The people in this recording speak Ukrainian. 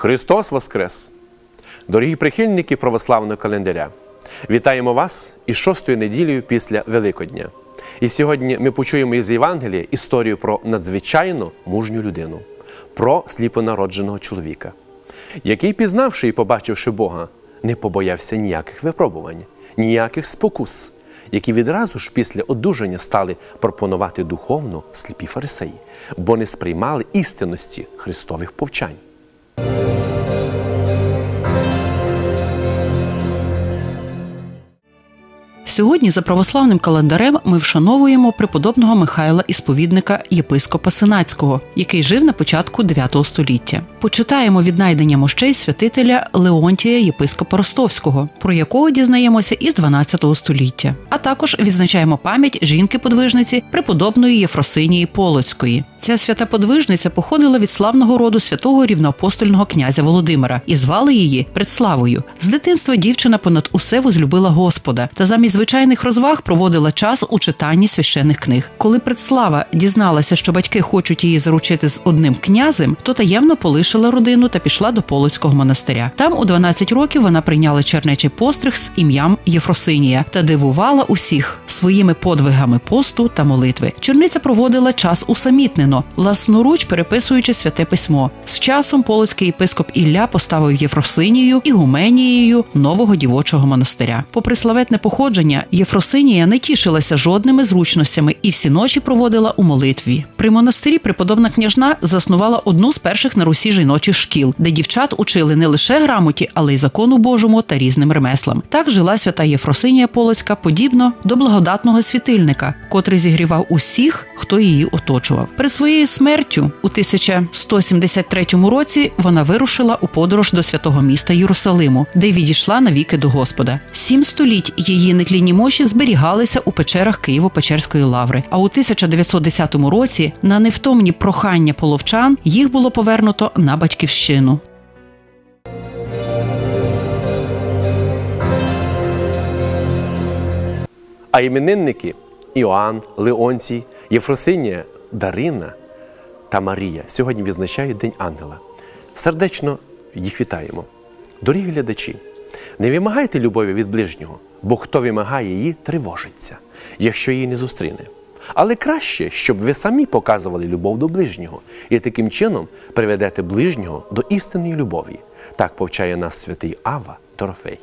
Христос Воскрес! Дорогі прихильники православного календаря! Вітаємо вас із шостою неділею після Великодня. І сьогодні ми почуємо із Євангелія історію про надзвичайно мужню людину, про сліпонародженого чоловіка, який, пізнавши і побачивши Бога, не побоявся ніяких випробувань, ніяких спокус, які відразу ж після одужання стали пропонувати духовно сліпі фарисеї, бо не сприймали істинності Христових повчань. Сьогодні за православним календарем ми вшановуємо преподобного Михайла Ісповідника єпископа Сенацького, який жив на початку 9 століття. Почитаємо віднайдення мощей святителя Леонтія єпископа Ростовського, про якого дізнаємося із 12 століття. А також відзначаємо пам'ять жінки-подвижниці преподобної Єфросинії Полоцької. Ця свята подвижниця походила від славного роду святого рівноапостольного князя Володимира і звали її Предславою. З дитинства дівчина понад усе возлюбила Господа та замість звичайних розваг проводила час у читанні священних книг. Коли Предслава дізналася, що батьки хочуть її заручити з одним князем, то таємно полишила родину та пішла до Полоцького монастиря. Там у 12 років вона прийняла чернечий постриг з ім'ям Єфросинія та дивувала усіх своїми подвигами посту та молитви. Черниця проводила час усамітнено, власноруч переписуючи святе письмо. З часом полоцький єпископ Ілля поставив Єфросинію і гуменією нового дівочого монастиря. Попри славетне походження, Єфросинія не тішилася жодними зручностями і всі ночі проводила у молитві. При монастирі преподобна княжна заснувала одну з перших на Русі жіночих шкіл, де дівчат учили не лише грамоті, але й закону Божому та різним ремеслам. Так жила свята Єфросинія Полоцька, подібно до благодатного світильника, котрий зігрівав усіх, хто її оточував. Своєю смертю у 1173 році вона вирушила у подорож до святого міста Єрусалиму, де відійшла навіки до Господа. Сім століть її нетлінні мощі зберігалися у печерах Києво-Печерської лаври. А у 1910 році на невтомні прохання половчан їх було повернуто на батьківщину. А іменинники Іоанн, Леонцій, Єфросинія, Дарина та Марія сьогодні відзначають День Ангела. Сердечно їх вітаємо. Дорогі глядачі, не вимагайте любові від ближнього, бо хто вимагає її, тривожиться, якщо її не зустріне. Але краще, щоб ви самі показували любов до ближнього і таким чином приведете ближнього до істинної любові. Так повчає нас святий Ава Дорофей.